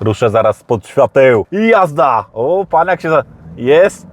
Ruszę zaraz spod świateł. I jazda! O, pan jak się za... Jest!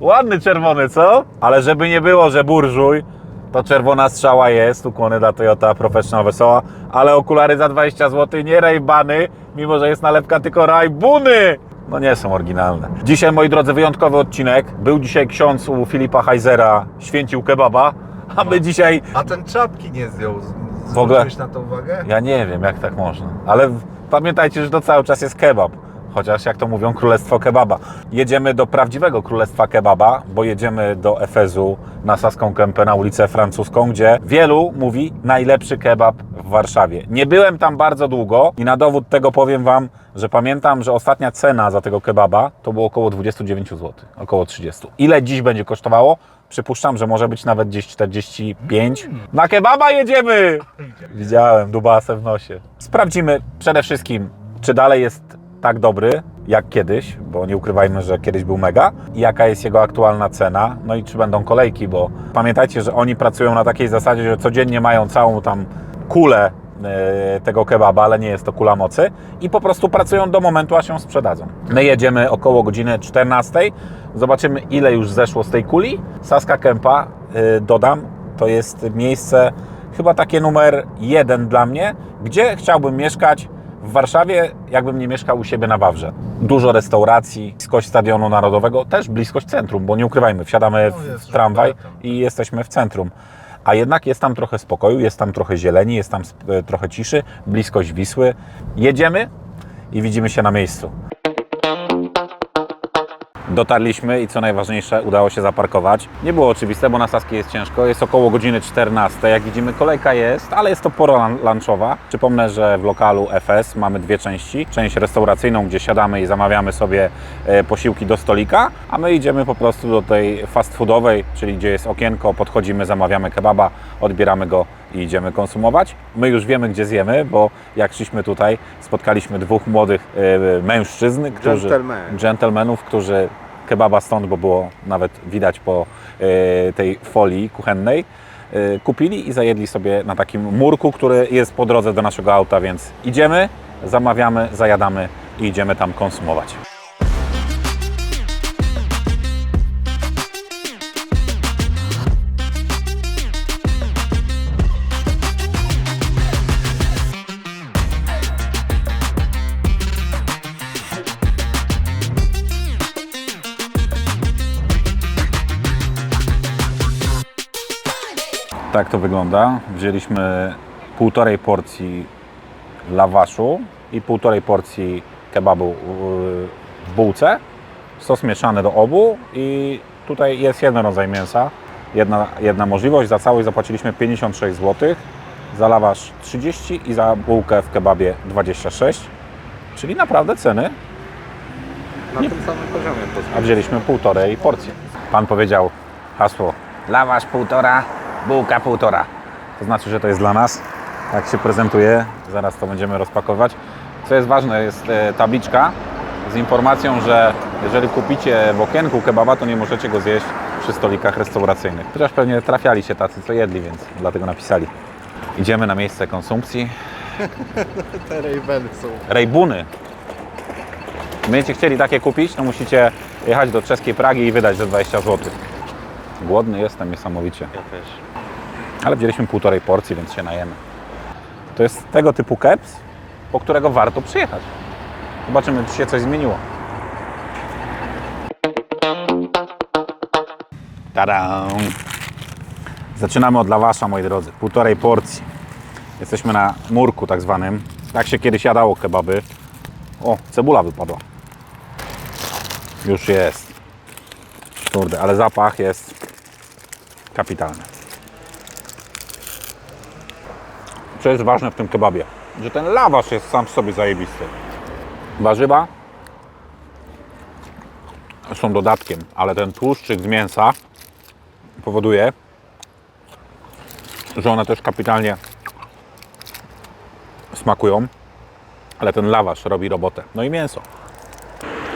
Ładny czerwony, co? Ale żeby nie było, że burżuj, to czerwona strzała jest. Ukłony dla Toyota Professional Wesoła. Ale okulary za 20 zł, nie Ray-Bany, mimo że jest nalepka, tylko Ray-Buny! No nie są oryginalne. Dzisiaj, moi drodzy, wyjątkowy odcinek. Był dzisiaj ksiądz u Filipa Heisera, święcił kebaba, a my dzisiaj A ten czapki nie zdjął. Z- W ogóle- Zwróciłeś na to uwagę? Ja nie wiem, jak tak można. Ale w- pamiętajcie, że to cały czas jest kebab. Chociaż jak to mówią, królestwo kebaba. Jedziemy do prawdziwego królestwa kebaba, bo jedziemy do Efezu na Saską Kępę na ulicę Francuską, gdzie wielu mówi najlepszy kebab w Warszawie. Nie byłem tam bardzo długo i na dowód tego powiem Wam, że pamiętam, że ostatnia cena za tego kebaba to było około 29 zł, około 30. Ile dziś będzie kosztowało? Przypuszczam, że może być nawet gdzieś 45. Na kebaba jedziemy! Widziałem dubasę w nosie. Sprawdzimy przede wszystkim, czy dalej jest tak dobry jak kiedyś, bo nie ukrywajmy, że kiedyś był mega, jaka jest jego aktualna cena, no i czy będą kolejki, bo pamiętajcie, że oni pracują na takiej zasadzie, że codziennie mają całą tam kulę e, tego kebaba, ale nie jest to kula mocy i po prostu pracują do momentu, aż się sprzedadzą. My jedziemy około godziny 14, zobaczymy ile już zeszło z tej kuli. Saska Kępa, e, dodam, to jest miejsce chyba takie numer jeden dla mnie, gdzie chciałbym mieszkać w Warszawie, jakbym nie mieszkał u siebie na Wawrze. Dużo restauracji, bliskość Stadionu Narodowego, też bliskość centrum, bo nie ukrywajmy, wsiadamy No, w tramwaj szybko, i jesteśmy w centrum. A jednak jest tam trochę spokoju, jest tam trochę zieleni, jest tam e, trochę ciszy, bliskość Wisły. Jedziemy i widzimy się na miejscu. Dotarliśmy i co najważniejsze, udało się zaparkować. Nie było oczywiste, bo na Saskiej jest ciężko. Jest około godziny 14. Jak widzimy, kolejka jest, ale jest to pora lunchowa. Przypomnę, że w lokalu FS mamy dwie części. Część restauracyjną, gdzie siadamy i zamawiamy sobie e, posiłki do stolika, a my idziemy po prostu do tej fast foodowej, czyli gdzie jest okienko, podchodzimy, zamawiamy kebaba, odbieramy go i idziemy konsumować. My już wiemy, gdzie zjemy, bo jak szliśmy tutaj, spotkaliśmy dwóch młodych e, mężczyzn, którzy, dżentelmenów, którzy kebaba stąd, bo było nawet widać po e, tej folii kuchennej, e, kupili i zajedli sobie na takim murku, który jest po drodze do naszego auta, więc idziemy, zamawiamy, zajadamy i idziemy tam konsumować. Tak to wygląda. Wzięliśmy półtorej porcji lawaszu i półtorej porcji kebabu yy, w bułce. Sos mieszany do obu i tutaj jest jeden rodzaj mięsa. Jedna, jedna możliwość. Za całość zapłaciliśmy 56 zł, za lawasz 30 i za bułkę w kebabie 26. Czyli naprawdę ceny, Na tym samym poziomie a wzięliśmy półtorej porcji. Pan powiedział hasło lawasz półtora, bułka półtora. To znaczy, że to jest dla nas. Tak się prezentuje. Zaraz to będziemy rozpakować. Co jest ważne, jest e, tabliczka z informacją, że jeżeli kupicie w okienku kebaba, to nie możecie go zjeść przy stolikach restauracyjnych. Chociaż pewnie trafiali się tacy, co jedli, więc dlatego napisali. Idziemy na miejsce konsumpcji. Te Raveny są. Rejbuny. Będziecie chcieli takie kupić, to musicie jechać do czeskiej Pragi i wydać ze 20 zł. Głodny jestem niesamowicie. Ja też. Ale wzięliśmy półtorej porcji, więc się najemy. To jest tego typu keps, po którego warto przyjechać. Zobaczymy, czy się coś zmieniło. Tada! Zaczynamy od lawasza, moi drodzy. Półtorej porcji. Jesteśmy na murku tak zwanym. Tak się kiedyś jadało kebaby. O, cebula wypadła. Już jest. Kurde, ale zapach jest kapitalny. Co jest ważne w tym kebabie? Że ten lawasz jest sam w sobie zajebisty. Warzywa są dodatkiem, ale ten tłuszczyk z mięsa powoduje, że one też kapitalnie smakują, ale ten lawasz robi robotę. No i mięso.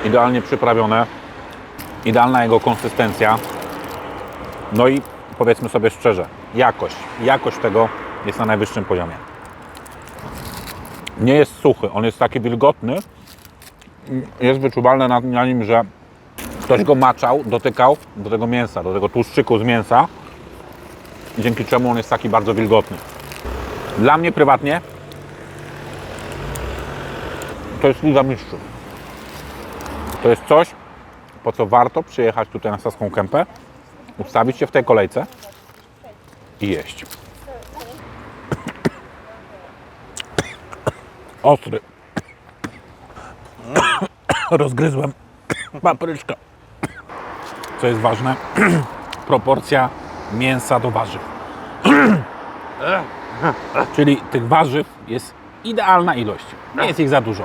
Idealnie przyprawione, idealna jego konsystencja. No i powiedzmy sobie szczerze, jakość. Jakość tego jest na najwyższym poziomie. Nie jest suchy, on jest taki wilgotny. Jest wyczuwalne na, na nim, że ktoś go maczał, dotykał do tego mięsa, do tego tłuszczyku z mięsa, dzięki czemu on jest taki bardzo wilgotny. Dla mnie prywatnie to jest Liga Mistrzów. To jest coś, po co warto przyjechać tutaj na Saską Kępę, ustawić się w tej kolejce i jeść. Ostry. Rozgryzłem papryczkę. Co jest ważne, proporcja mięsa do warzyw. Czyli tych warzyw jest idealna ilość. Nie jest ich za dużo.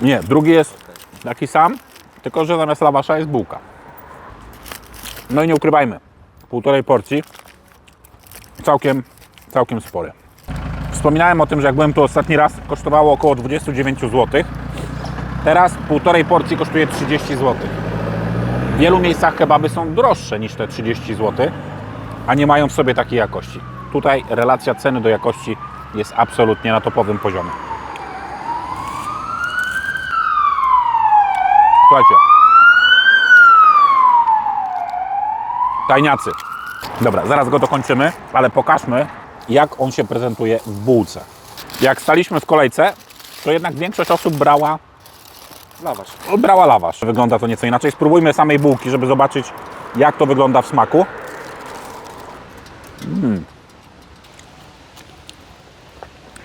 Nie, drugi jest taki sam, tylko że zamiast lawasza jest bułka. No i nie ukrywajmy, półtorej porcji całkiem, całkiem spory. Wspominałem o tym, że jak byłem tu ostatni raz, kosztowało około 29 zł. Teraz półtorej porcji kosztuje 30 zł. W wielu miejscach kebaby są droższe niż te 30 zł, a nie mają w sobie takiej jakości. Tutaj relacja ceny do jakości jest absolutnie na topowym poziomie. Słuchajcie. Tajniacy. Dobra, zaraz go dokończymy, ale pokażmy, jak on się prezentuje w bułce. Jak staliśmy w kolejce, to jednak większość osób brała, Lawasz. brała lawasz. Wygląda to nieco inaczej. Spróbujmy samej bułki, żeby zobaczyć, jak to wygląda w smaku. Mm.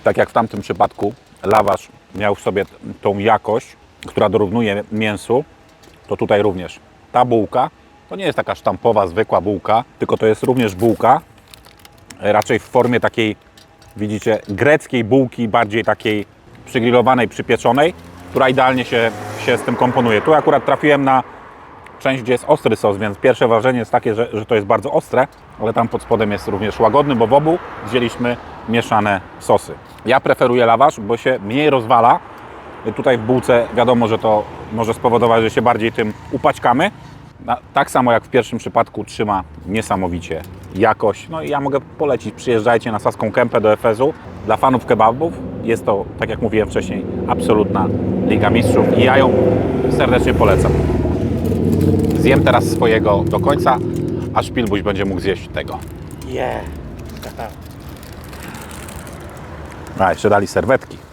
Tak jak w tamtym przypadku, lawasz miał w sobie tą jakość, która dorównuje mięsu, to tutaj również. Ta bułka to nie jest taka sztampowa, zwykła bułka, tylko to jest również bułka, raczej w formie takiej, widzicie, greckiej bułki, bardziej takiej przygrillowanej, przypieczonej, która idealnie się, się z tym komponuje. Tu akurat trafiłem na część, gdzie jest ostry sos, więc pierwsze wrażenie jest takie, że, że to jest bardzo ostre, ale tam pod spodem jest również łagodny, bo w obu wzięliśmy mieszane sosy. Ja preferuję lawasz, bo się mniej rozwala. Tutaj w bułce wiadomo, że to może spowodować, że się bardziej tym upaćkamy. Tak samo jak w pierwszym przypadku trzyma niesamowicie jakość. No i ja mogę polecić, przyjeżdżajcie na Saską Kępę do Efezu. Dla fanów kebabów jest to, tak jak mówiłem wcześniej, absolutna Liga Mistrzów i ja ją serdecznie polecam. Zjem teraz swojego do końca, a Szpilbuś będzie mógł zjeść tego. Yeah. A, jeszcze dali serwetki.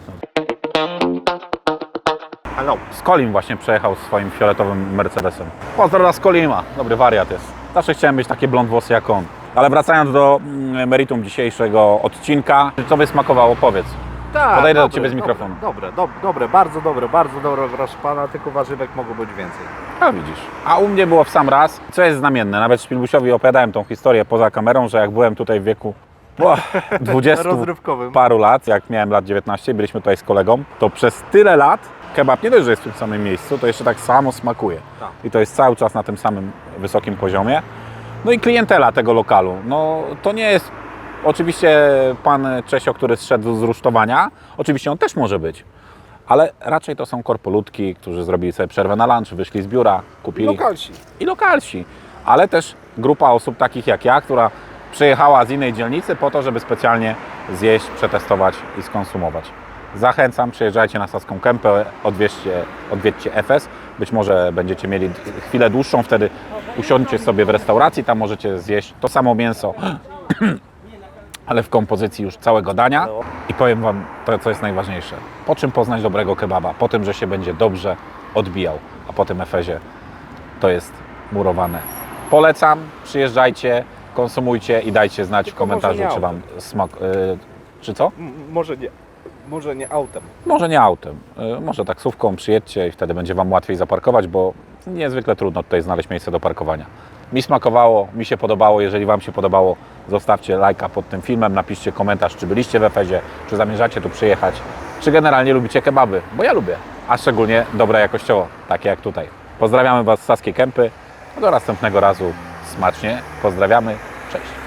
Hello. Skolim właśnie przejechał swoim fioletowym Mercedesem. Pozdro dla Skolima, dobry wariat jest. Zawsze chciałem mieć takie blond włosy jak on. Ale wracając do mm, meritum dzisiejszego odcinka, co wysmakowało, powiedz. Tak, Podejdę do dobre, ciebie z mikrofonu. Dobre, dobre, dobre, bardzo dobre, bardzo dobre, proszę pana, tylko warzywek mogło być więcej. A widzisz. A u mnie było w sam raz, co jest znamienne. Nawet Szpilbusiowi opowiadałem tą historię poza kamerą, że jak byłem tutaj w wieku o, 20 Rozrywkowym. paru lat, jak miałem lat 19, byliśmy tutaj z kolegą, to przez tyle lat kebab nie dość, że jest w tym samym miejscu, to jeszcze tak samo smakuje. Tak. I to jest cały czas na tym samym wysokim poziomie. No i klientela tego lokalu. No to nie jest oczywiście pan Czesio, który zszedł z rusztowania. Oczywiście on też może być. Ale raczej to są korpolutki, którzy zrobili sobie przerwę na lunch, wyszli z biura, kupili Lokalsi. i lokalsi, ale też grupa osób takich jak ja, która przyjechała z innej dzielnicy po to, żeby specjalnie zjeść, przetestować i skonsumować. Zachęcam, przyjeżdżajcie na Saską Kępę, odwiedźcie, odwiedźcie FS. Być może będziecie mieli chwilę dłuższą, wtedy usiądźcie sobie w restauracji, tam możecie zjeść to samo mięso, ale w kompozycji już całego dania. I powiem Wam to, co jest najważniejsze. Po czym poznać dobrego kebaba? Po tym, że się będzie dobrze odbijał, a po tym efezie to jest murowane. Polecam, przyjeżdżajcie, konsumujcie i dajcie znać Tylko w komentarzu, czy Wam smak... y, czy co? M- może nie, może nie autem. Może nie autem, y, może taksówką przyjedźcie i wtedy będzie Wam łatwiej zaparkować, bo niezwykle trudno tutaj znaleźć miejsce do parkowania. Mi smakowało, mi się podobało, jeżeli Wam się podobało, zostawcie lajka pod tym filmem, napiszcie komentarz, czy byliście w Efezie, czy zamierzacie tu przyjechać, czy generalnie lubicie kebaby, bo ja lubię, a szczególnie dobre jakościowo, takie jak tutaj. Pozdrawiamy Was z Saskiej Kępy, do następnego razu smacznie, pozdrawiamy, cześć.